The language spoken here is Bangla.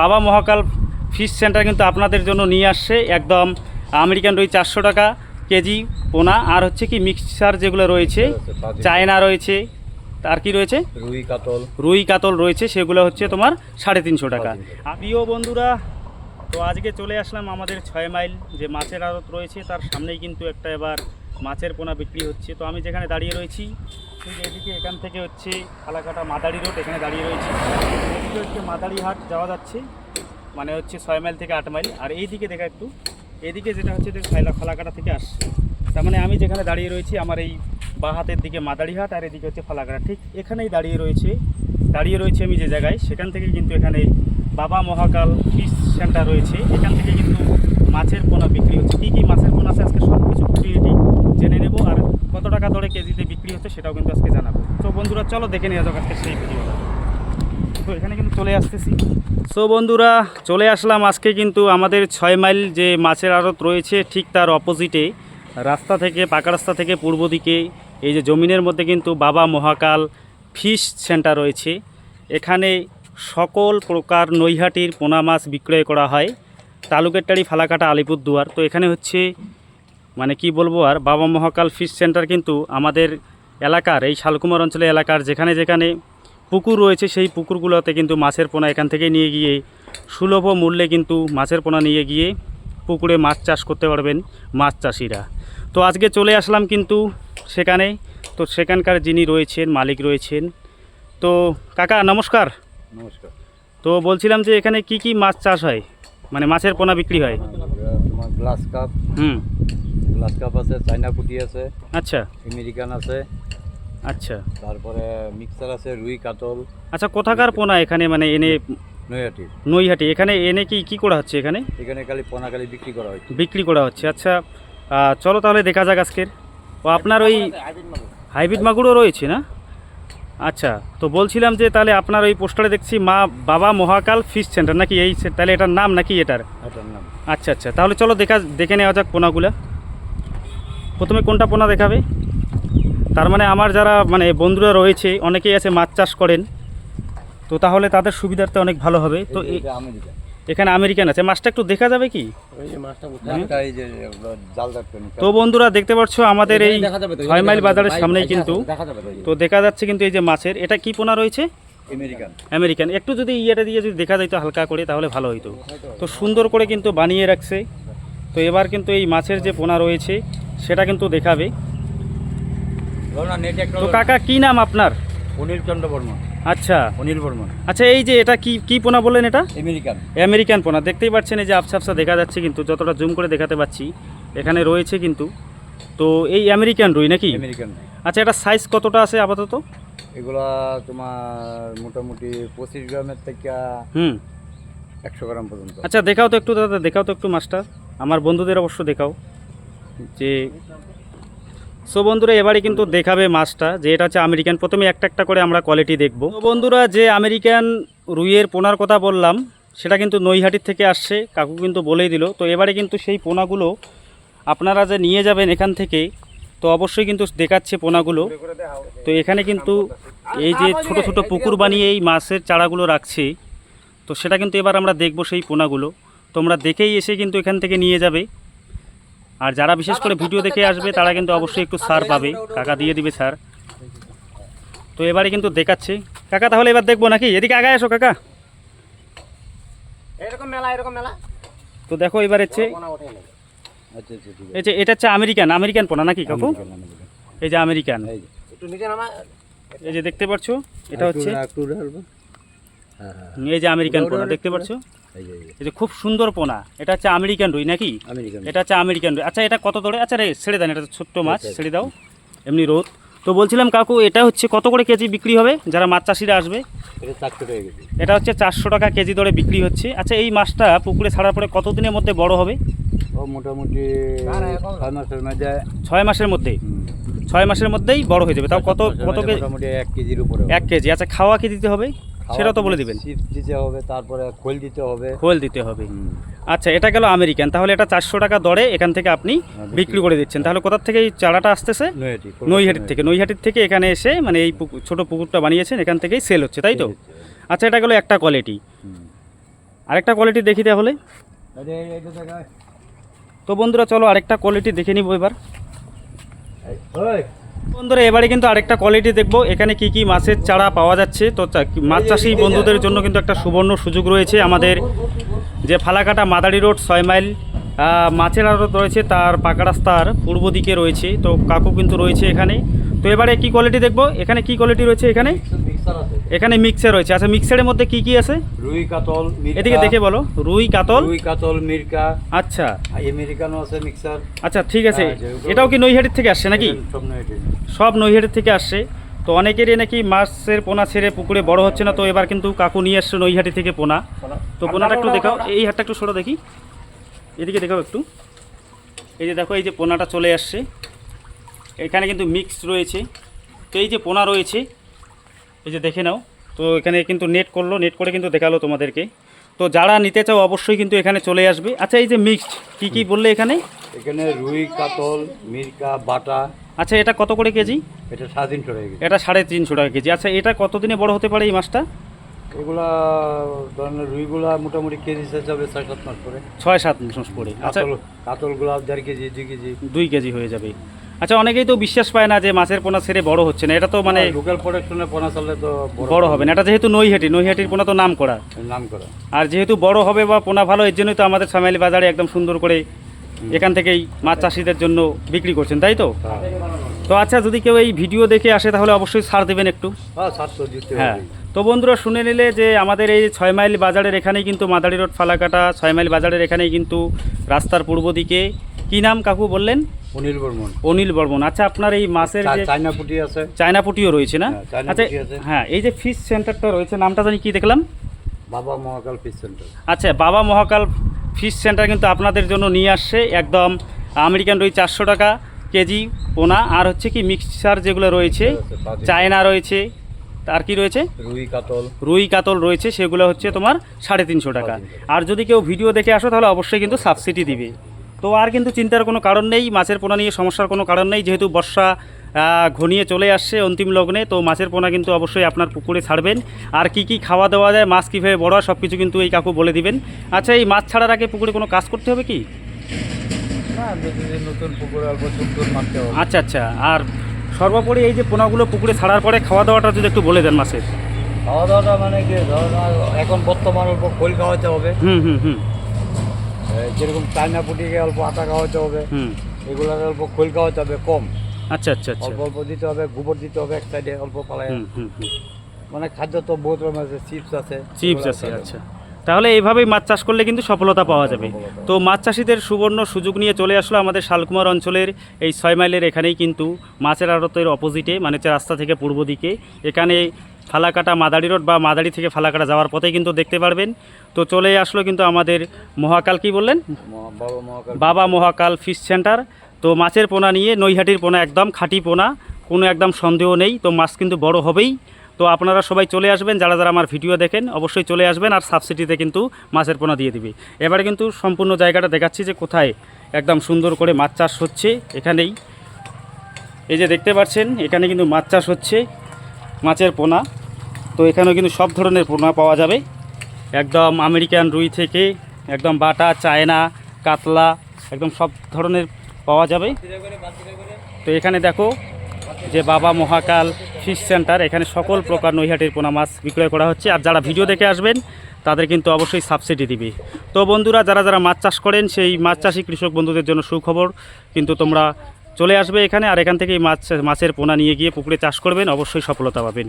বাবা মহাকাল ফিশ সেন্টার কিন্তু আপনাদের জন্য নিয়ে আসছে। একদম আমেরিকান রুই চারশো টাকা কেজি পোনা। আর হচ্ছে কি মিক্সার যেগুলো রয়েছে চায়না রয়েছে আর কি রয়েছে? রুই কাতল। রুই কাতল রয়েছে সেগুলো হচ্ছে তোমার সাড়ে তিনশো টাকা। প্রিয় বন্ধুরা তো আজকে চলে আসলাম আমাদের ছয় মাইল যে মাছের আড়ত রয়েছে তার সামনেই কিন্তু একটা এবার মাছের পোনা বিক্রি হচ্ছে। তো আমি যেখানে দাঁড়িয়ে রয়েছি ঠিক এদিকে এখান থেকে হচ্ছে ফালাকাটা মাদারি রোড, এখানে দাঁড়িয়ে রয়েছি। এদিকে হচ্ছে মাদারি হাট যাওয়া যাচ্ছে মানে হচ্ছে ছয় মাইল থেকে আট মাইল। আর এই দিকে দেখা একটু, এদিকে যেটা হচ্ছে ফালাকাটা থেকে আসছে। তার মানে আমি যেখানে দাঁড়িয়ে রয়েছি, আমার এই বাঁ হাতের দিকে মাদারিহাট আর এদিকে হচ্ছে ফালাকাটা ঠিক এখানেই দাঁড়িয়ে রয়েছে দাঁড়িয়ে রয়েছে আমি যে জায়গায়, সেখান থেকে কিন্তু এখানে বাবা মহাকাল ফিশ সেন্টার রয়েছে। এখান থেকে কিন্তু মাছের পোনা বিক্রি হচ্ছে। কী কী মাছের পোনা আছে? আজকে সব কিছু খুঁটিয়ে জেনে নেব আর কত টাকা দরে কেজিতে বিক্রি হচ্ছে সেটাও কিন্তু আজকে জানাব। তো বন্ধুরা, চলো দেখে নিয়ে যাও আজকে সেই ভিডিওটা। তো এখানে কিন্তু চলে আসতেছি। সো বন্ধুরা, চলে আসলাম আজকে কিন্তু আমাদের ছয় মাইল যে মাছের আড়ত রয়েছে ঠিক তার অপোজিটে, রাস্তা থেকে, পাকা রাস্তা থেকে পূর্ব দিকে, এই যে জমিনের মধ্যে কিন্তু বাবা মহাকাল ফিশ সেন্টার রয়েছে। এখানে সকল প্রকার নৈহাটির পোনা মাছ বিক্রয় করা হয়। তালুকেরটারি ফালাকাটা আলিপুরদুয়ার। তো এখানে হচ্ছে মানে কি বলব আর বাবা মহাকাল ফিশ সেন্টার কিন্তু আমাদের এলাকার এই শালকুমার অঞ্চলে এলাকার যেখানে যেখানে পুকুর রয়েছে সেই পুকুরগুলোতে কিন্তু মাছের পোনা এখান থেকে নিয়ে গিয়ে সুলভ মূল্যে কিন্তু মাছের পোনা নিয়ে গিয়ে পুকুরে মাছ চাষ করতে পারবেন মাছ চাষিরা। তো আজকে চলে আসলাম কিন্তু সেখানে তো সেখানকার যিনি রয়েছেন মালিক রয়েছেন। তো কাকা নমস্কার। নমস্কার। তো বলছিলাম যে এখানে কি কি মাছ চাষ হয়? মানে মাছের পোনা বিক্রি হয়? গ্লাস কাপ হুম। গ্লাস কাপ আছে চাইনা পুটি আছে আচ্ছা। আমেরিকান আছে আচ্ছা। তারপরে মিক্সার আছে রুই কাতল আচ্ছা কোথাকার পোনা এখানে মানে এনে নৈহাটি। নৈহাটি এখানে এনে কি কি করা হচ্ছে এখানে? এখানে খালি পোনাখালি বিক্রি করা হয় বিক্রি করা হচ্ছে আচ্ছা। চলো তাহলে দেখা যাক আজকের। ও আপনার ওই হাইব্রিড মাগুরও রয়েছে না? আচ্ছা তো বলছিলাম যে তাহলে আপনার ওই পোস্টারে দেখছি মা বাবা মহাকাল ফিশ সেন্টার নাকি এই তাহলে এটার নাম নাকি এটার? এটার নাম। আচ্ছা আচ্ছা তাহলে চলো দেখা দেখে নেওয়া যাক পোনাগুলা। প্রথমে কোনটা পোনা দেখাবে? তার মানে আমার যারা মানে বন্ধুরা রয়েছে অনেকেই আছে মাছ চাষ করেন। তো তাহলে তাদের সুবিধার্থে অনেক ভালো হবে। তো এখানে আমেরিকান আছে। মাছটা একটু দেখা যাবে কি? মাছটা এই যে ওগুলো জাল রাখতে তো বন্ধুরা দেখতে পাচ্ছ আমাদের এই ছয় মাইল বাজারের সামনেই কিন্তু তো দেখা যাচ্ছে কিন্তু এই যে মাছের। এটা কি পোনা রয়েছে? আমেরিকান। আমেরিকান। একটু যদি ইয়েটা দিয়ে যদি দেখা যেত হালকা করে তাহলে ভালো হইতো। তো সুন্দর করে কিন্তু বানিয়ে রাখছে। তো এবার কিন্তু এই মাছের যে পোনা রয়েছে সেটা কিন্তু দেখাবে। তো কাকা কি নাম আপনার? অনিল চন্দ্র বর্মন। আচ্ছা। অনিল বর্মা আচ্ছা এই যে এটা কি কি পোনা বললেন এটা? আমেরিকান। আমেরিকান পোনা। দেখতেই পাচ্ছেন এই যে আফসা আফসা দেখা যাচ্ছে কিন্তু যতটা জুম করে দেখাতে পাচ্ছি এখানে রয়েছে কিন্তু। তো এই আমেরিকান রুই নাকি? আমেরিকান আচ্ছা এটা সাইজ কতটা আছে আপাতত? এগুলা তোমার মোটামুটি পঁচিশ গ্রামের থেকে হুম। একশো গ্রাম পর্যন্ত। আচ্ছা দেখাও তো একটু দাদা দেখাও তো একটু মাছটা। আমার বন্ধুদের অবশ্য দেখাও যে, সো বন্ধুরা, এবারে কিন্তু দেখাবে মাছটা যে এটা হচ্ছে আমেরিকান। প্রথমে একটা একটা করে আমরা কোয়ালিটি দেখব। বন্ধুরা, যে আমেরিকান রুইয়ের পোনার কথা বললাম, সেটা কিন্তু নৈহাটির থেকে আসছে, কাকু কিন্তু বলেই দিল। তো এবারে কিন্তু সেই পোনাগুলো আপনারা যে নিয়ে যাবেন এখান থেকে, তো অবশ্যই কিন্তু দেখাচ্ছে পোনাগুলো। তো এখানে কিন্তু এই যে ছোট ছোট পুকুর বানিয়ে এই মাছের চারাগুলো রাখছে, তো সেটা কিন্তু এবার আমরা দেখব সেই পোনাগুলো। তোমরা দেখেই এসে কিন্তু এখান থেকে নিয়ে যাবে। আর যারা বিশেষ করে ভিডিও দেখে আসবে তারা কিন্তু অবশ্যই একটু সার পাবে। কাকা দিয়ে দিবে স্যার তো এবারে কিন্তু দেখাচ্ছে। কাকা তাহলে এবার দেখব নাকি? এদিকে আগে এসো কাকা। এরকম মেলা এরকম মেলা। তো দেখো এবার হচ্ছে আচ্ছা আচ্ছা এই যে এটা হচ্ছে আমেরিকান। আমেরিকান পোনা নাকি কাকু। এই যে আমেরিকান। এই যে। একটু নিচে নামা। এই যে দেখতে পাচ্ছ এটা হচ্ছে একটু হ্যাঁ হ্যাঁ এই যে আমেরিকান পোনা দেখতে পাচ্ছ? এই যে, খুব সুন্দর পোনা। এটা হচ্ছে আমেরিকান রুই নাকি? আমেরিকান এটা হচ্ছে আমেরিকান রুই। আচ্ছা এটা কত ধরে আচ্ছা রে ছেড়ে দেন এটা ছোট্ট মাছ আচ্ছা, ছেড়ে দাও। এমনি রোদ। তো বলছিলাম কাকু এটা হচ্ছে কত করে কেজি বিক্রি হবে? যারা মাছ চাষিরা আসবে। এটা হচ্ছে চারশো টাকা কেজি দরে বিক্রি হচ্ছে। আচ্ছা এই মাছটা পুকুরে ছাড়ার পরে কতদিনের মধ্যে বড় হবে? ও মোটামুটি ছয় মাসের মধ্যে। ছয় মাসের মধ্যে? ছয় মাসের মধ্যেই বড় হয়ে যাবে। তাও কত কত কেজি এক কেজির উপরে এক কেজি। আচ্ছা খাওয়া কি দিতে হবে? সেটাও তো বলে দিবেন। চিপস দিতে হবে তারপরে খোল দিতে হবে। খোল দিতে হবে। আচ্ছা এটা গেল আমেরিকান। তাহলে এটা চারশো টাকা দরে এখান থেকে আপনি বিক্রি বিক্রি করে দিচ্ছেন। তাহলে কোথার থেকে এই চারাটা আসতেছে? নৈহাটির থেকে। নৈহাটির থেকে এখানে এসে মানে এই ছোটো পুকুরটা বানিয়েছেন এখান থেকেই সেল হচ্ছে তাই তো? আচ্ছা এটা গেলো একটা কোয়ালিটি আরেকটা কোয়ালিটি দেখি তাহলে। তো বন্ধুরা চলো আরেকটা কোয়ালিটি দেখে নিব এবার। বন্ধুরা, এবারে কিন্তু আরেকটা কোয়ালিটি দেখব। এখানে কি কি মাছের চারা পাওয়া যাচ্ছে। তো মাছ চাষি বন্ধুদের জন্য কিন্তু একটা সুবর্ণ সুযোগ রয়েছে। আমাদের যে ফালাকাটা মাদারি রোড, ছয় মাইল মাছের আড়ত রয়েছে, তার পাকা রাস্তার পূর্ব দিকে রয়েছে। তো কাকু কিন্তু রয়েছে এখানে। তো এবারে কি কোয়ালিটি দেখব? এখানে কি কোয়ালিটি রয়েছে এখানে? এখানে মিক্সার রয়েছে। আচ্ছা মিক্সারের মধ্যে কি কি আছে? রুই কাতল এদিকে দেখে বলো। রুই কাতল। রুই কাতল মিরকা আচ্ছা। আমেরিকানো আছে মিক্সার। আচ্ছা ঠিক আছে। হ্যাঁ, এটাও কি নৈহাটির থেকে আসছে নাকি? সব নৈহাটির। থেকে আসছে। তো অনেকেরই নাকি মাছের পোনা ছেড়ে পুকুরে বড় হচ্ছে না তো এবার কিন্তু কাকু নিয়ে আসছে নৈহাটি থেকে পোনা। তো পোনাটা একটু দেখাও। এই হাতটা একটু সরো দেখি। এদিকে দেখাও একটু। এই যে দেখো এই যে পোনাটা চলে আসছে। এখানে কিন্তু মিক্স রয়েছে। তো এই যে পোনা রয়েছে এই যে দেখে নাও। তো এখানে কিন্তু নেট করল নেট করে কিন্তু দেখাল তোমাদেরকে। তো যারা নিতে চাও অবশ্যই কিন্তু এখানে চলে আসবে। আচ্ছা এই যে মিক্সড কি কি বললে এখানে? এখানে রুই কাতল মিরকা বাটা। আচ্ছা এটা কত করে কেজি? এটা সাড়ে তিনশো টাকা কেজি। এটা সাড়ে তিনশো টাকা কেজি। আচ্ছা এটা কতদিনে বড় হতে পারে এই মাছটা? এগুলা ধরেন রুইগুলা মোটামুটি কেজি হবে ছয় সাত মাস করে ছয় সাত মাস পরে। আচ্ছা কাতল কাতলগুলা দেড় কেজি দুই কেজি। দুই কেজি হয়ে যাবে। আচ্ছা অনেকেই তো বিশ্বাস পায় না যে মাছের পোনা ছেড়ে বড় হচ্ছে না এটা তো মানে লোকাল প্রোডাকশনে পোনা চাললে তো বড় হবে। না এটা যেহেতু নৈহাটি নৈহাটির পোনা তো নাম করা নাম করা আর যেহেতু বড় হবে বা পোনা ভালো এর জন্যই তো আমাদের সামাইলি বাজারে একদম সুন্দর করে এখান থেকেই মাছ চাষিদের জন্য বিক্রি করছেন তাই তো? হ্যাঁ। তো আচ্ছা যদি কেউ এই ভিডিও দেখে আসে তাহলে অবশ্যই ছাড় দেবেন একটু। হ্যাঁ হ্যাঁ। তো বন্ধুরা শুনে নিলে যে আমাদের এই ছয় মাইল বাজারের এখানেই কিন্তু মাদারি রোড ফালাকাটা ছয় মাইল বাজারের এখানেই কিন্তু রাস্তার পূর্ব দিকে কি নাম কাকু বললেন? অনিল বর্মন। অনিল বর্মন। আচ্ছা আপনার এই মাছের যে চায়না পুটি আছে। চায়না পুটিও রয়েছে না? হ্যাঁ, আচ্ছা হ্যাঁ এই যে ফিশ সেন্টারটা রয়েছে নামটা জানি কি দেখলাম? বাবা মহাকাল ফিশ সেন্টার আচ্ছা বাবা মহাকাল ফিশ সেন্টার কিন্তু আপনাদের জন্য নিয়ে আসছে একদম আমেরিকান রুই চারশো টাকা কেজি পোনা আর হচ্ছে কি মিক্সচার যেগুলো রয়েছে চায়না রয়েছে আর কি রয়েছে? রুই কাতল। রুই কাতল রয়েছে সেগুলো হচ্ছে তোমার সাড়ে তিনশো টাকা। আর যদি কেউ ভিডিও দেখে আসো তাহলে অবশ্যই কিন্তু সাবসিডি দিবে। তো আর কিন্তু চিন্তার কোনো কারণ নেই মাছের পোনা নিয়ে সমস্যার কোনো কারণ নেই যেহেতু বর্ষা ঘনিয়ে চলে আসছে অন্তিম লগ্নে তো মাছের পোনা কিন্তু অবশ্যই আপনার পুকুরে ছাড়বেন। আর কি কি খাওয়া দাওয়া যায় মাছ কীভাবে বড় হয় সব কিছু কিন্তু এই কাকু বলে দিবেন। আচ্ছা এই মাছ ছাড়ার আগে পুকুরে কোনো কাজ করতে হবে কি? আচ্ছা আচ্ছা আর সর্বোপরি এই যে পোনাগুলো পুকুরে ছাড়ার পরে খাওয়া দাওয়াটা যদি একটু বলে দেন মাছের। খাওয়া দাওয়াটা মানে কি এখন বর্তমান অল্প খোল খাওয়াতে হবে। হুম হুম হুম। যেরকম চায়না পুটিকে অল্প আটা খাওয়াতে হবে হুম। এগুলোর অল্প খোল খাওয়াতে হবে কম। আচ্ছা আচ্ছা আচ্ছা। অল্প অল্প দিতে হবে গোবর দিতে হবে এক সাইডে অল্প পালায়। মানে খাদ্য তো বহুত রকম আছে চিপস আছে চিপস আছে আচ্ছা। তাহলে এইভাবেই মাছ চাষ করলে কিন্তু সফলতা পাওয়া যাবে। তো মাছ চাষিদের সুবর্ণ সুযোগ নিয়ে চলে আসলো আমাদের শালকুমার অঞ্চলের এই ছয় মাইলের এখানেই কিন্তু মাছের আড়তের অপোজিটে মানে রাস্তা থেকে পূর্ব দিকে। এখানে ফালাকাটা মাদারি রোড বা মাদারি থেকে ফালাকাটা যাওয়ার পথেই কিন্তু দেখতে পারবেন। তো চলে আসলো কিন্তু আমাদের মহাকাল কি বললেন? বাবা মহাকাল। বাবা মহাকাল ফিশ সেন্টার। তো মাছের পোনা নিয়ে নৈহাটির পোনা একদম খাঁটি পোনা কোনো একদম সন্দেহ নেই। তো মাছ কিন্তু বড় হবেই। তো আপনারা সবাই চলে আসবেন যারা যারা আমার ভিডিও দেখেন অবশ্যই চলে আসবেন আর সাবসিডিতে কিন্তু মাছের পোনা দিয়ে দিবে। এবারে কিন্তু সম্পূর্ণ জায়গাটা দেখাচ্ছি যে কোথায় একদম সুন্দর করে মাছ চাষ হচ্ছে এখানেই। এই যে দেখতে পাচ্ছেন এখানে কিন্তু মাছ চাষ হচ্ছে। মাছের পোনা। তো এখানেও কিন্তু সব ধরনের পোনা পাওয়া যাবে। একদম আমেরিকান রুই থেকে, একদম বাটা, চায়না, কাতলা, একদম সব ধরনের পাওয়া যাবে। তো এখানে দেখো যে বাবা মহাকাল ফিশ সেন্টার, এখানে সকল প্রকার নৈহাটির পোনা মাছ বিক্রয় করা হচ্ছে। আর যারা ভিডিও দেখে আসবেন, তাদের কিন্তু অবশ্যই সাবসিডি দিবে। তো বন্ধুরা, যারা যারা মাছ চাষ করেন, সেই মাছ চাষি কৃষক বন্ধুদের জন্য সুখবর। কিন্তু তোমরা চলে আসবে এখানে আর এখান থেকে মাছ, মাছের পোনা নিয়ে গিয়ে পুকুরে চাষ করবেন। অবশ্যই সফলতা পাবেন।